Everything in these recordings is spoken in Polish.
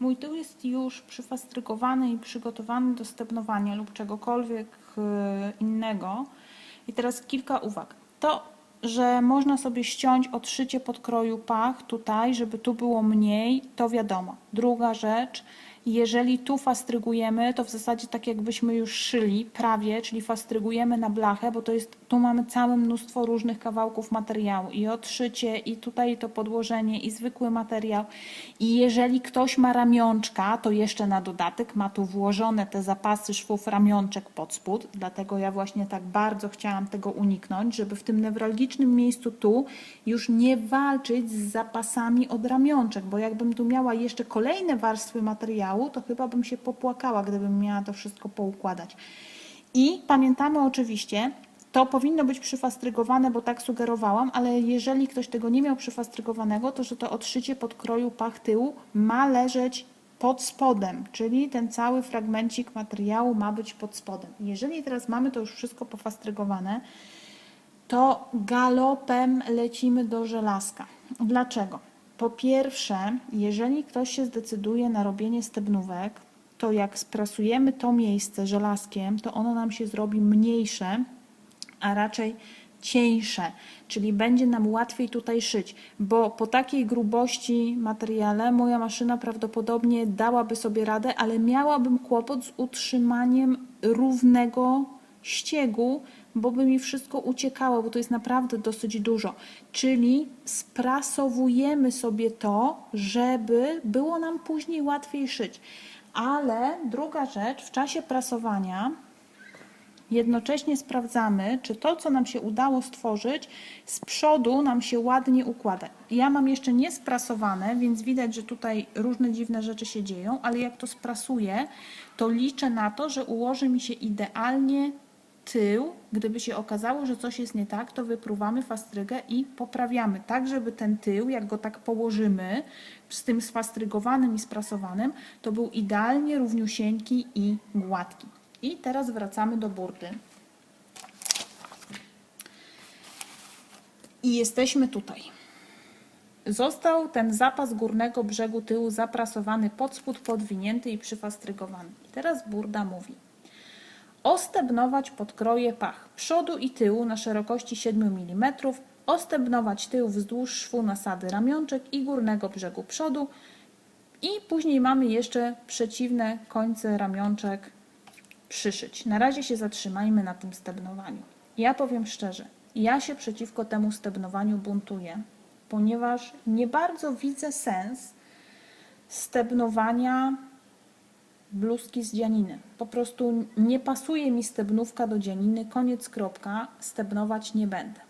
Mój tył jest już przyfastrygowany i przygotowany do stebnowania lub czegokolwiek e, innego. I teraz kilka uwag. To, że można sobie ściąć odszycie podkroju pach tutaj, żeby tu było mniej, to wiadomo. Druga rzecz, jeżeli tu fastrygujemy, to w zasadzie tak jakbyśmy już szyli prawie, czyli fastrygujemy na blachę, bo to jest, tu mamy całe mnóstwo różnych kawałków materiału i odszycie i tutaj to podłożenie i zwykły materiał. I jeżeli ktoś ma ramionczka, to jeszcze na dodatek ma tu włożone te zapasy szwów ramionczek pod spód, dlatego ja właśnie tak bardzo chciałam tego uniknąć, żeby w tym newralgicznym miejscu tu już nie walczyć z zapasami od ramionczek, bo jakbym tu miała jeszcze kolejne warstwy materiału, to chyba bym się popłakała, gdybym miała to wszystko poukładać. I pamiętamy oczywiście, to powinno być przyfastrygowane, bo tak sugerowałam, ale jeżeli ktoś tego nie miał przyfastrygowanego, to że to odszycie podkroju pach tyłu ma leżeć pod spodem, czyli ten cały fragmencik materiału ma być pod spodem. Jeżeli teraz mamy to już wszystko pofastrygowane, to galopem lecimy do żelazka. Dlaczego? Po pierwsze, jeżeli ktoś się zdecyduje na robienie stebnówek, to jak sprasujemy to miejsce żelazkiem, to ono nam się zrobi mniejsze, a raczej cieńsze, czyli będzie nam łatwiej tutaj szyć, bo po takiej grubości materiale moja maszyna prawdopodobnie dałaby sobie radę, ale miałabym kłopot z utrzymaniem równego ściegu, bo by mi wszystko uciekało, bo to jest naprawdę dosyć dużo. Czyli sprasowujemy sobie to, żeby było nam później łatwiej szyć. Ale druga rzecz, w czasie prasowania jednocześnie sprawdzamy, czy to, co nam się udało stworzyć, z przodu nam się ładnie układa. Ja mam jeszcze nie sprasowane, więc widać, że tutaj różne dziwne rzeczy się dzieją, ale jak to sprasuję, to liczę na to, że ułoży mi się idealnie tył. Gdyby się okazało, że coś jest nie tak, to wypruwamy fastrygę i poprawiamy, tak żeby ten tył, jak go tak położymy z tym sfastrygowanym i sprasowanym, to był idealnie równiusieńki i gładki. I teraz wracamy do burdy. I jesteśmy tutaj. Został ten zapas górnego brzegu tyłu zaprasowany pod spód, podwinięty i przyfastrygowany. I teraz burda mówi. Ostebnować podkroje pach przodu i tyłu na szerokości 7 mm, ostebnować tył wzdłuż szwu nasady ramionczek i górnego brzegu przodu i później mamy jeszcze przeciwne końce ramionczek przyszyć. Na razie się zatrzymajmy na tym stebnowaniu. Ja powiem szczerze, ja się przeciwko temu stebnowaniu buntuję, ponieważ nie bardzo widzę sens stebnowania bluzki z dzianiny. Po prostu nie pasuje mi stebnówka do dzianiny, koniec kropka, stebnować nie będę.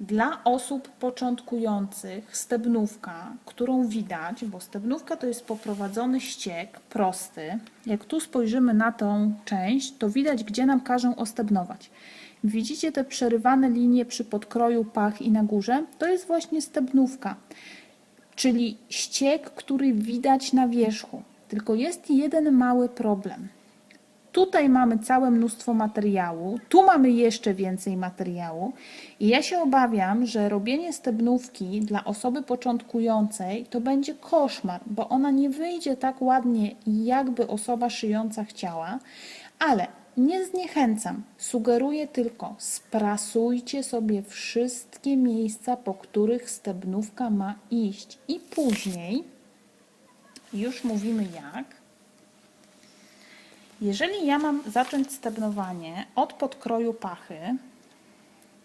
Dla osób początkujących stebnówka, którą widać, bo stebnówka to jest poprowadzony ściek prosty. Jak tu spojrzymy na tą część, to widać, gdzie nam każą ostebnować. Widzicie te przerywane linie przy podkroju pach i na górze? To jest właśnie stebnówka, czyli ściek, który widać na wierzchu. Tylko jest jeden mały problem. Tutaj mamy całe mnóstwo materiału, tu mamy jeszcze więcej materiału i ja się obawiam, że robienie stebnówki dla osoby początkującej to będzie koszmar, bo ona nie wyjdzie tak ładnie, jakby osoba szyjąca chciała, ale nie zniechęcam, sugeruję tylko sprasujcie sobie wszystkie miejsca, po których stebnówka ma iść i później już mówimy jak. Jeżeli ja mam zacząć stebnowanie od podkroju pachy,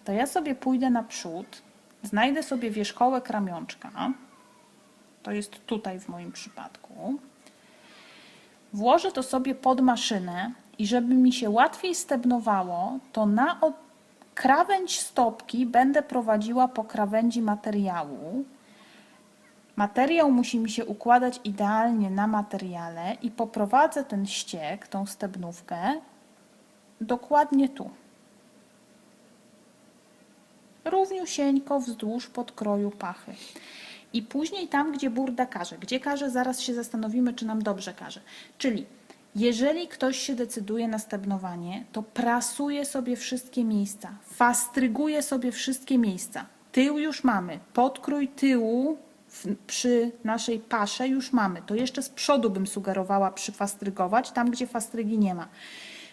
to ja sobie pójdę naprzód, znajdę sobie wierzchołek ramionczka, to jest tutaj w moim przypadku, włożę to sobie pod maszynę i żeby mi się łatwiej stebnowało, to na krawędź stopki będę prowadziła po krawędzi materiału, Materiał musi mi się układać idealnie na materiale i poprowadzę ten ściek, tą stebnówkę dokładnie tu. Równiusieńko wzdłuż podkroju pachy. I później tam, gdzie burda każe. Gdzie każe, zaraz się zastanowimy, czy nam dobrze każe. Czyli jeżeli ktoś się decyduje na stebnowanie, to prasuje sobie wszystkie miejsca, fastryguje sobie wszystkie miejsca. Tył już mamy, podkrój tyłu przy naszej pasze już mamy. To jeszcze z przodu bym sugerowała przyfastrygować, tam gdzie fastrygi nie ma.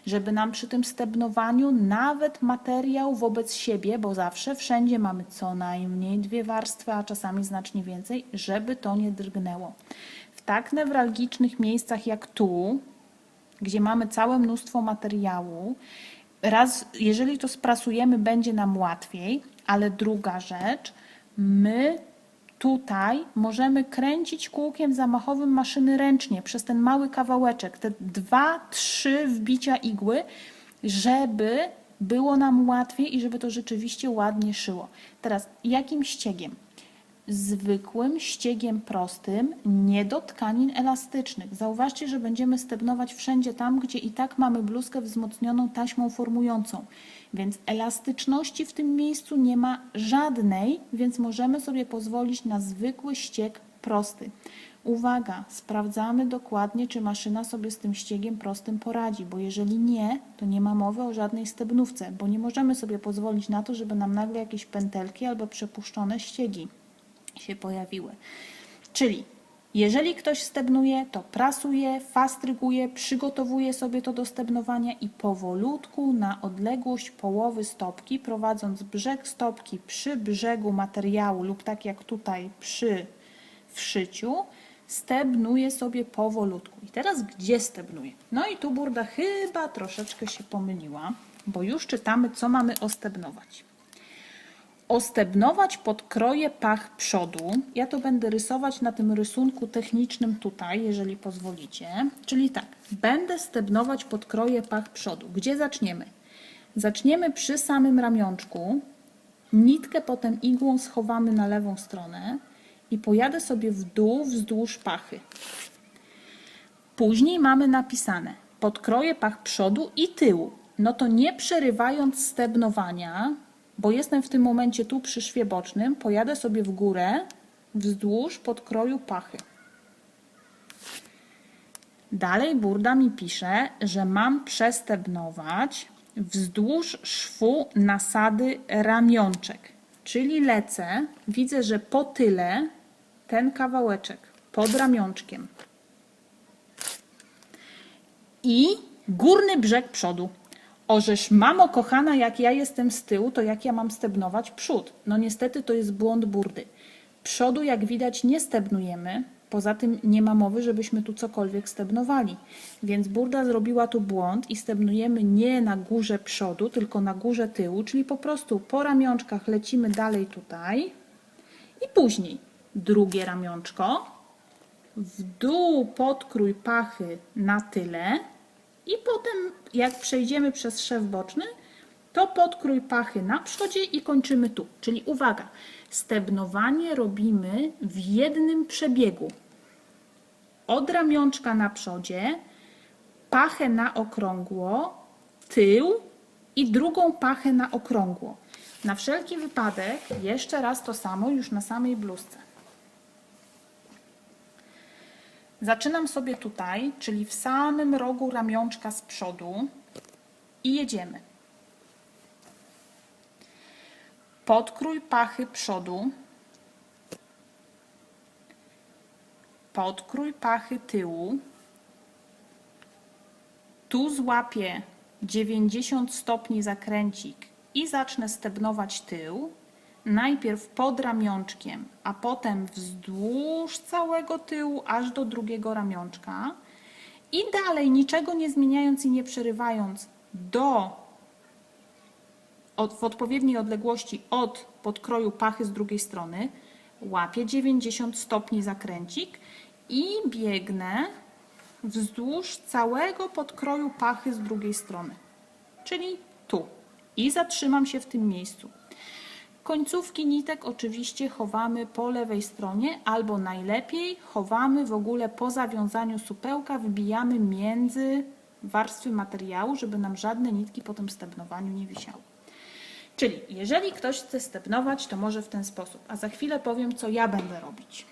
Żeby nam przy tym stebnowaniu nawet materiał wobec siebie, bo zawsze wszędzie mamy co najmniej dwie warstwy, a czasami znacznie więcej, żeby to nie drgnęło. W tak newralgicznych miejscach jak tu, gdzie mamy całe mnóstwo materiału, raz, jeżeli to sprasujemy, będzie nam łatwiej, ale druga rzecz, my tutaj możemy kręcić kółkiem zamachowym maszyny ręcznie przez ten mały kawałeczek, te dwa, trzy wbicia igły, żeby było nam łatwiej i żeby to rzeczywiście ładnie szyło. Teraz jakim ściegiem? Zwykłym ściegiem prostym, nie do tkanin elastycznych. Zauważcie, że będziemy stebnować wszędzie tam, gdzie i tak mamy bluzkę wzmocnioną taśmą formującą. Więc elastyczności w tym miejscu nie ma żadnej, więc możemy sobie pozwolić na zwykły ścieg prosty. Uwaga, sprawdzamy dokładnie, czy maszyna sobie z tym ściegiem prostym poradzi, bo jeżeli nie, to nie ma mowy o żadnej stebnówce, bo nie możemy sobie pozwolić na to, żeby nam nagle jakieś pętelki albo przepuszczone ściegi się pojawiły. Czyli jeżeli ktoś stebnuje, to prasuje, fastryguje, przygotowuje sobie to do stebnowania i powolutku na odległość połowy stopki, prowadząc brzeg stopki przy brzegu materiału lub tak jak tutaj przy wszyciu, stebnuje sobie powolutku. I teraz gdzie stebnuje? No i tu Burda chyba troszeczkę się pomyliła, bo już czytamy, co mamy ostebnować ostebnować podkroje pach przodu. Ja to będę rysować na tym rysunku technicznym tutaj, jeżeli pozwolicie. Czyli tak, będę stebnować podkroje pach przodu. Gdzie zaczniemy? Zaczniemy przy samym ramionczku. Nitkę potem igłą schowamy na lewą stronę i pojadę sobie w dół wzdłuż pachy. Później mamy napisane podkroje pach przodu i tyłu. No to nie przerywając stebnowania, bo jestem w tym momencie tu przy szwie bocznym, pojadę sobie w górę wzdłuż podkroju pachy. Dalej Burda mi pisze, że mam przestebnować wzdłuż szwu nasady ramionczek. Czyli lecę, widzę, że po tyle ten kawałeczek pod ramionczkiem. I górny brzeg przodu. Ożeż mamo kochana, jak ja jestem z tyłu, to jak ja mam stebnować przód? No niestety to jest błąd burdy. Przodu, jak widać, nie stebnujemy. Poza tym nie ma mowy, żebyśmy tu cokolwiek stebnowali. Więc burda zrobiła tu błąd i stebnujemy nie na górze przodu, tylko na górze tyłu, czyli po prostu po ramionczkach lecimy dalej tutaj i później drugie ramionczko, w dół podkrój pachy na tyle i potem, jak przejdziemy przez szew boczny, to podkrój pachy na przodzie i kończymy tu. Czyli uwaga, stebnowanie robimy w jednym przebiegu. Od ramionczka na przodzie, pachę na okrągło, tył i drugą pachę na okrągło. Na wszelki wypadek jeszcze raz to samo już na samej bluzce. Zaczynam sobie tutaj, czyli w samym rogu ramionczka z przodu i jedziemy. Podkrój pachy przodu. Podkrój pachy tyłu. Tu złapię 90 stopni zakręcik i zacznę stebnować tył najpierw pod ramionczkiem, a potem wzdłuż całego tyłu aż do drugiego ramionczka. I dalej niczego nie zmieniając i nie przerywając do od, w odpowiedniej odległości od podkroju pachy z drugiej strony łapię 90 stopni zakręcik i biegnę wzdłuż całego podkroju pachy z drugiej strony, czyli tu. I zatrzymam się w tym miejscu. Końcówki nitek oczywiście chowamy po lewej stronie albo najlepiej chowamy w ogóle po zawiązaniu supełka, wbijamy między warstwy materiału, żeby nam żadne nitki po tym stebnowaniu nie wisiały. Czyli jeżeli ktoś chce stebnować, to może w ten sposób, a za chwilę powiem, co ja będę robić.